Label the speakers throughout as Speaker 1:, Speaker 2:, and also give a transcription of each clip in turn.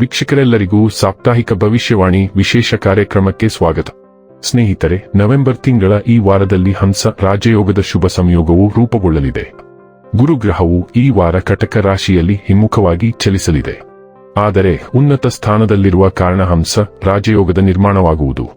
Speaker 1: ವೀಕ್ಷಕರೆಲ್ಲರಿಗೂ ಸಾಪ್ತಾಹಿಕ ಭವಿಷ್ಯವಾಣಿ ವಿಶೇಷ ಕಾರ್ಯಕ್ರಮಕ್ಕೆ ಸ್ವಾಗತ. ಸ್ನೇಹಿತರೆ, ನವೆಂಬರ್ ತಿಂಗಳ ಈ ವಾರದಲ್ಲಿ ಹಂಸ ರಾಜಯೋಗದ ಶುಭ ಸಂಯೋಗವು ರೂಪುಗೊಳ್ಳಲಿದೆ. ಗುರುಗ್ರಹವು ಈ ವಾರ ಕಟಕ ರಾಶಿಯಲ್ಲಿ ಹಿಮ್ಮುಖವಾಗಿ ಚಲಿಸಲಿದೆ. ಆದರೆ ಉನ್ನತ ಸ್ಥಾನದಲ್ಲಿರುವ ಕಾರಣ ಹಂಸ ರಾಜಯೋಗದ ನಿರ್ಮಾಣವಾಗುವುದು.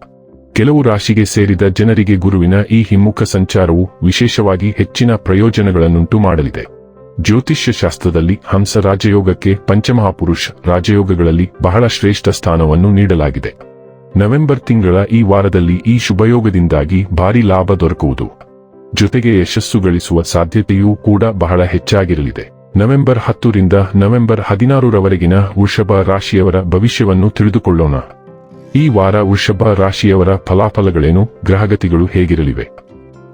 Speaker 1: ಕೆಲವು ರಾಶಿಗೆ ಸೇರಿದ ಜನರಿಗೆ ಗುರುವಿನ ಈ ಹಿಮ್ಮುಖ ಸಂಚಾರವು ವಿಶೇಷವಾಗಿ ಹೆಚ್ಚಿನ ಪ್ರಯೋಜನಗಳನ್ನುಂಟು ಮಾಡಲಿದೆ. ಜ್ಯೋತಿಷ್ಯ ಶಾಸ್ತ್ರದಲ್ಲಿ ಹಂಸ ರಾಜಯೋಗಕ್ಕೆ ಪಂಚಮಹಾಪುರುಷ ರಾಜಯೋಗಗಳಲ್ಲಿ ಬಹಳ ಶ್ರೇಷ್ಠ ಸ್ಥಾನವನ್ನು ನೀಡಲಾಗಿದೆ. ನವೆಂಬರ್ ತಿಂಗಳ ಈ ವಾರದಲ್ಲಿ ಈ ಶುಭಯೋಗದಿಂದಾಗಿ ಭಾರಿ ಲಾಭ ದೊರಕುವುದು. ಜೊತೆಗೆ ಯಶಸ್ಸು ಗಳಿಸುವ ಸಾಧ್ಯತೆಯೂ ಕೂಡ ಬಹಳ ಹೆಚ್ಚಾಗಿರಲಿದೆ. ನವೆಂಬರ್ ಹತ್ತರಿಂದ ನವೆಂಬರ್ ಹದಿನಾರರವರೆಗಿನ ವೃಷಭ ರಾಶಿಯವರ ಭವಿಷ್ಯವನ್ನು ತಿಳಿದುಕೊಳ್ಳೋಣ. ಈ ವಾರ ವೃಷಭ ರಾಶಿಯವರ ಫಲಾಫಲಗಳೇನು, ಗ್ರಹಗತಿಗಳು ಹೇಗಿರಲಿವೆ?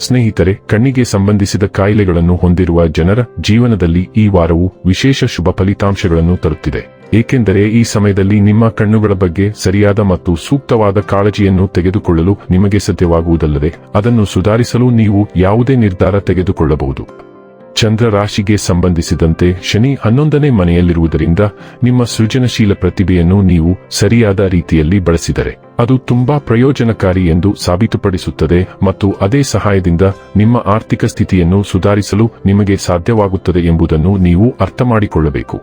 Speaker 1: ಸ್ನೇಹಿತರೆ, ಕಣ್ಣಿಗೆ ಸಂಬಂಧಿಸಿದ ಕಾಯಿಲೆಗಳನ್ನು ಹೊಂದಿರುವ ಜನರ ಜೀವನದಲ್ಲಿ ಈ ವಾರವು ವಿಶೇಷ ಶುಭ ಫಲಿತಾಂಶಗಳನ್ನು ತರುತ್ತಿದೆ. ಏಕೆಂದರೆ ಈ ಸಮಯದಲ್ಲಿ ನಿಮ್ಮ ಕಣ್ಣುಗಳ ಬಗ್ಗೆ ಸರಿಯಾದ ಮತ್ತು ಸೂಕ್ತವಾದ ಕಾಳಜಿಯನ್ನು ತೆಗೆದುಕೊಳ್ಳಲು ನಿಮಗೆ ಸಾಧ್ಯವಾಗುವುದಲ್ಲದೆ, ಅದನ್ನು ಸುಧಾರಿಸಲು ನೀವು ಯಾವುದೇ ನಿರ್ಧಾರ ತೆಗೆದುಕೊಳ್ಳಬಹುದು. ಚಂದ್ರ ರಾಶಿಗೆ ಸಂಬಂಧಿಸಿದಂತೆ ಶನಿ ಹನ್ನೊಂದನೇ ಮನೆಯಲ್ಲಿರುವುದರಿಂದ ನಿಮ್ಮ ಸೃಜನಶೀಲ ಪ್ರತಿಭೆಯನ್ನು ನೀವು ಸರಿಯಾದ ರೀತಿಯಲ್ಲಿ ಬಳಸಿದರೆ. ಅದು ತುಂಬಾ ಪ್ರಯೋಜನಕಾರಿ ಎಂದು ಸಾಬೀತುಪಡಿಸುತ್ತದೆ ಮತ್ತು ಅದೇ ಸಹಾಯದಿಂದ ನಿಮ್ಮ ಆರ್ಥಿಕ ಸ್ಥಿತಿಯನ್ನು ಸುಧಾರಿಸಲು ನಿಮಗೆ ಸಾಧ್ಯವಾಗುತ್ತದೆ ಎಂಬುದನ್ನು ನೀವು ಅರ್ಥಮಾಡಿಕೊಳ್ಳಬೇಕು.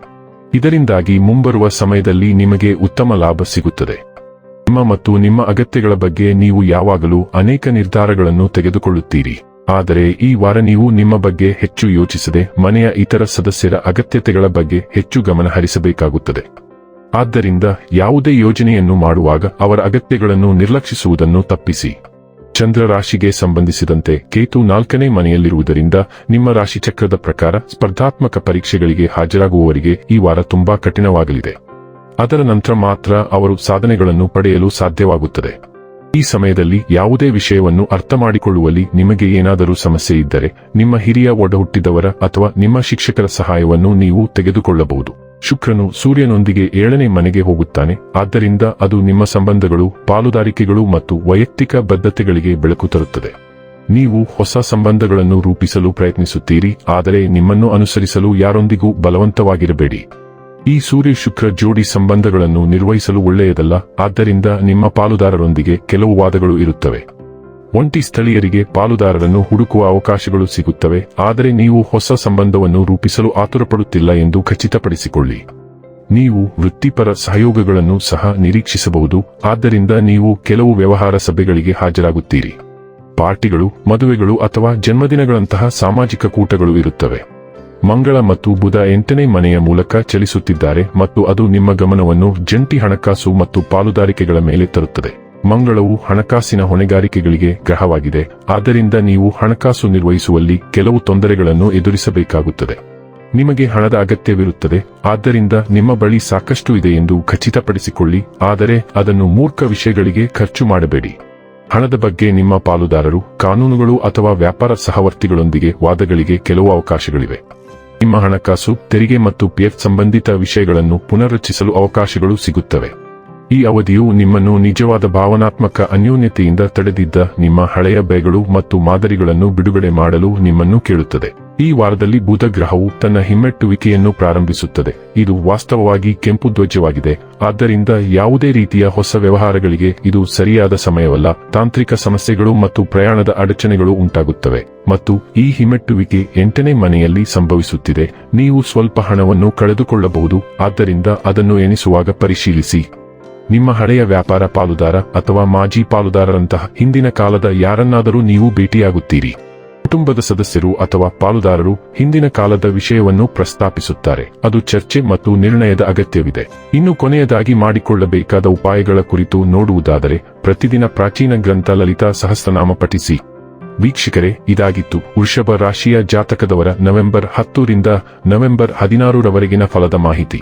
Speaker 1: ಇದರಿಂದಾಗಿ ಮುಂಬರುವ ಸಮಯದಲ್ಲಿ ನಿಮಗೆ ಉತ್ತಮ ಲಾಭ ಸಿಗುತ್ತದೆ. ನಿಮ್ಮ ಮತ್ತು ನಿಮ್ಮ ಅಗತ್ಯಗಳ ಬಗ್ಗೆ ನೀವು ಯಾವಾಗಲೂ ಅನೇಕ ನಿರ್ಧಾರಗಳನ್ನು ತೆಗೆದುಕೊಳ್ಳುತ್ತೀರಿ. ಆದರೆ ಈ ವಾರ ನೀವು ನಿಮ್ಮ ಬಗ್ಗೆ ಹೆಚ್ಚು ಯೋಚಿಸದೆ ಮನೆಯ ಇತರ ಸದಸ್ಯರ ಅಗತ್ಯತೆಗಳ ಬಗ್ಗೆ ಹೆಚ್ಚು ಗಮನ ಹರಿಸಬೇಕಾಗುತ್ತದೆ ಆದ್ದರಿಂದ ಯಾವುದೇ ಯೋಜನೆಯನ್ನು ಮಾಡುವಾಗ ಅವರ ಅಗತ್ಯಗಳನ್ನು ನಿರ್ಲಕ್ಷಿಸುವುದನ್ನು ತಪ್ಪಿಸಿ. ಚಂದ್ರ ರಾಶಿಗೆ ಸಂಬಂಧಿಸಿದಂತೆ ಕೇತು ನಾಲ್ಕನೇ ಮನೆಯಲ್ಲಿರುವುದರಿಂದ ನಿಮ್ಮ ರಾಶಿ ಚಕ್ರದ ಪ್ರಕಾರ ಸ್ಪರ್ಧಾತ್ಮಕ ಪರೀಕ್ಷೆಗಳಿಗೆ ಹಾಜರಾಗುವವರಿಗೆ ಈ ವಾರ ತುಂಬಾ ಕಠಿಣವಾಗಲಿದೆ. ಅದರ ನಂತರ ಮಾತ್ರ ಅವರು ಸಾಧನೆಗಳನ್ನು ಪಡೆಯಲು ಸಾಧ್ಯವಾಗುತ್ತದೆ. ಈ ಸಮಯದಲ್ಲಿ ಯಾವುದೇ ವಿಷಯವನ್ನು ಅರ್ಥ ಮಾಡಿಕೊಳ್ಳುವಲ್ಲಿ ನಿಮಗೆ ಏನಾದರೂ ಸಮಸ್ಯೆ ಇದ್ದರೆ ನಿಮ್ಮ ಹಿರಿಯ ಒಡಹುಟ್ಟಿದವರ ಅಥವಾ ನಿಮ್ಮ ಶಿಕ್ಷಕರ ಸಹಾಯವನ್ನು ನೀವು ತೆಗೆದುಕೊಳ್ಳಬಹುದು. ಶುಕ್ರನು ಸೂರ್ಯನೊಂದಿಗೆ ಏಳನೇ ಮನೆಗೆ ಹೋಗುತ್ತಾನೆ. ಆದ್ದರಿಂದ ಅದು ನಿಮ್ಮ ಸಂಬಂಧಗಳು, ಪಾಲುದಾರಿಕೆಗಳು ಮತ್ತು ವೈಯಕ್ತಿಕ ಬದ್ಧತೆಗಳಿಗೆ ಬೆಳಕು ತರುತ್ತದೆ. ನೀವು ಹೊಸ ಸಂಬಂಧಗಳನ್ನು ರೂಪಿಸಲು ಪ್ರಯತ್ನಿಸುತ್ತೀರಿ, ಆದರೆ ನಿಮ್ಮನ್ನು ಅನುಸರಿಸಲು ಯಾರೊಂದಿಗೂ ಬಲವಂತವಾಗಿರಬೇಡಿ. ಈ ಸೂರ್ಯ ಶುಕ್ರ ಜೋಡಿ ಸಂಬಂಧಗಳನ್ನು ನಿರ್ವಹಿಸಲು ಒಳ್ಳೆಯದಲ್ಲ, ಆದ್ದರಿಂದ ನಿಮ್ಮ ಪಾಲುದಾರರೊಂದಿಗೆ ಕೆಲವು ವಾದಗಳು ಇರುತ್ತವೆ. ಒಂಟಿ ಸ್ಥಳೀಯರಿಗೆ ಪಾಲುದಾರರನ್ನು ಹುಡುಕುವ ಅವಕಾಶಗಳು ಸಿಗುತ್ತವೆ, ಆದರೆ ನೀವು ಹೊಸ ಸಂಬಂಧವನ್ನು ರೂಪಿಸಲು ಆತುರಪಡುತ್ತಿಲ್ಲ ಎಂದು ಖಚಿತಪಡಿಸಿಕೊಳ್ಳಿ. ನೀವು ವೃತ್ತಿಪರ ಸಹಯೋಗಗಳನ್ನು ಸಹ ನಿರೀಕ್ಷಿಸಬಹುದು, ಆದ್ದರಿಂದ ನೀವು ಕೆಲವು ವ್ಯವಹಾರ ಸಭೆಗಳಿಗೆ ಹಾಜರಾಗುತ್ತೀರಿ. ಪಾರ್ಟಿಗಳು, ಮದುವೆಗಳು ಅಥವಾ ಜನ್ಮದಿನಗಳಂತಹ ಸಾಮಾಜಿಕ ಕೂಟಗಳು ಇರುತ್ತವೆ. ಮಂಗಳ ಮತ್ತು ಬುಧ ಎಂಟನೇ ಮನೆಯ ಮೂಲಕ ಚಲಿಸುತ್ತಿದ್ದಾರೆ ಮತ್ತು ಅದು ನಿಮ್ಮ ಗಮನವನ್ನು ಜಂಟಿ ಹಣಕಾಸು ಮತ್ತು ಪಾಲುದಾರಿಕೆಗಳ ಮೇಲೆ ತರುತ್ತದೆ. ಮಂಗಳವು ಹಣಕಾಸಿನ ಹೊಣೆಗಾರಿಕೆಗಳಿಗೆ ಗ್ರಹವಾಗಿದೆ. ಆದ್ದರಿಂದ ನೀವು ಹಣಕಾಸು ನಿರ್ವಹಿಸುವಲ್ಲಿ ಕೆಲವು ತೊಂದರೆಗಳನ್ನು ಎದುರಿಸಬೇಕಾಗುತ್ತದೆ. ನಿಮಗೆ ಹಣದ ಅಗತ್ಯವಿರುತ್ತದೆ. ಆದ್ದರಿಂದ ನಿಮ್ಮ ಬಳಿ ಸಾಕಷ್ಟು ಇದೆ ಎಂದು ಖಚಿತಪಡಿಸಿಕೊಳ್ಳಿ. ಆದರೆ ಅದನ್ನು ಮೂರ್ಖ ವಿಷಯಗಳಿಗೆ ಖರ್ಚು ಮಾಡಬೇಡಿ. ಹಣದ ಬಗ್ಗೆ ನಿಮ್ಮ ಪಾಲುದಾರರು, ಕಾನೂನುಗಳು ಅಥವಾ ವ್ಯಾಪಾರ ಸಹವರ್ತಿಗಳೊಂದಿಗೆ ವಾದಗಳಿಗೆ ಕೆಲವು ಅವಕಾಶಗಳಿವೆ. ನಿಮ್ಮ ಹಣಕಾಸು, ತೆರಿಗೆ ಮತ್ತು ಪಿಎಫ್ ಸಂಬಂಧಿತ ವಿಷಯಗಳನ್ನು ಪುನರ್ರಚಿಸಲು ಅವಕಾಶಗಳು ಸಿಗುತ್ತವೆ. ಈ ಅವಧಿಯು ನಿಮ್ಮನ್ನು ನಿಜವಾದ ಭಾವನಾತ್ಮಕ ಅನ್ಯೋನ್ಯತೆಯಿಂದ ತಡೆದಿದ್ದ ನಿಮ್ಮ ಹಳೆಯ ಬೆಗಳು ಮತ್ತು ಮಾದರಿಗಳನ್ನು ಬಿಡುಗಡೆ ಮಾಡಲು ನಿಮ್ಮನ್ನು ಕೇಳುತ್ತದೆ. ಈ ವಾರದಲ್ಲಿ ಬುಧಗ್ರಹವು ತನ್ನ ಹಿಮ್ಮೆಟ್ಟುವಿಕೆಯನ್ನು ಪ್ರಾರಂಭಿಸುತ್ತದೆ. ಇದು ವಾಸ್ತವವಾಗಿ ಕೆಂಪು ಧ್ವಜವಾಗಿದೆ. ಆದ್ದರಿಂದ ಯಾವುದೇ ರೀತಿಯ ಹೊಸ ವ್ಯವಹಾರಗಳಿಗೆ ಇದು ಸರಿಯಾದ ಸಮಯವಲ್ಲ. ತಾಂತ್ರಿಕ ಸಮಸ್ಯೆಗಳು ಮತ್ತು ಪ್ರಯಾಣದ ಅಡಚಣೆಗಳು ಉಂಟಾಗುತ್ತವೆ. ಮತ್ತು ಈ ಹಿಮ್ಮೆಟ್ಟುವಿಕೆ ಎಂಟನೇ ಮನೆಯಲ್ಲಿ ಸಂಭವಿಸುತ್ತಿದೆ. ನೀವು ಸ್ವಲ್ಪ ಹಣವನ್ನು ಕಳೆದುಕೊಳ್ಳಬಹುದು. ಆದ್ದರಿಂದ ಅದನ್ನು ಎಣಿಸುವಾಗ ಪರಿಶೀಲಿಸಿ. ನಿಮ್ಮ ಹಳೆಯ ವ್ಯಾಪಾರ ಪಾಲುದಾರ ಅಥವಾ ಮಾಜಿ ಪಾಲುದಾರರಂತಹ ಹಿಂದಿನ ಕಾಲದ ಯಾರನ್ನಾದರೂ ನೀವು ಭೇಟಿಯಾಗುತ್ತೀರಿ. ಕುಟುಂಬದ ಸದಸ್ಯರು ಅಥವಾ ಪಾಲುದಾರರು ಹಿಂದಿನ ಕಾಲದ ವಿಷಯವನ್ನು ಪ್ರಸ್ತಾಪಿಸುತ್ತಾರೆ. ಅದು ಚರ್ಚೆ ಮತ್ತು ನಿರ್ಣಯದ ಅಗತ್ಯವಿದೆ. ಇನ್ನು ಕೊನೆಯದಾಗಿ ಮಾಡಿಕೊಳ್ಳಬೇಕಾದ ಉಪಾಯಗಳ ಕುರಿತು ನೋಡುವುದಾದರೆ, ಪ್ರತಿದಿನ ಪ್ರಾಚೀನ ಗ್ರಂಥ ಲಲಿತಾ ಸಹಸ್ರನಾಮ ಪಠಿಸಿ. ವೀಕ್ಷಕರೇ, ಇದಾಗಿತ್ತು ವೃಷಭ ರಾಶಿಯ ಜಾತಕದವರ ನವೆಂಬರ್ ಹತ್ತರಿಂದ ನವೆಂಬರ್ ಹದಿನಾರರವರೆಗಿನ ಫಲದ ಮಾಹಿತಿ.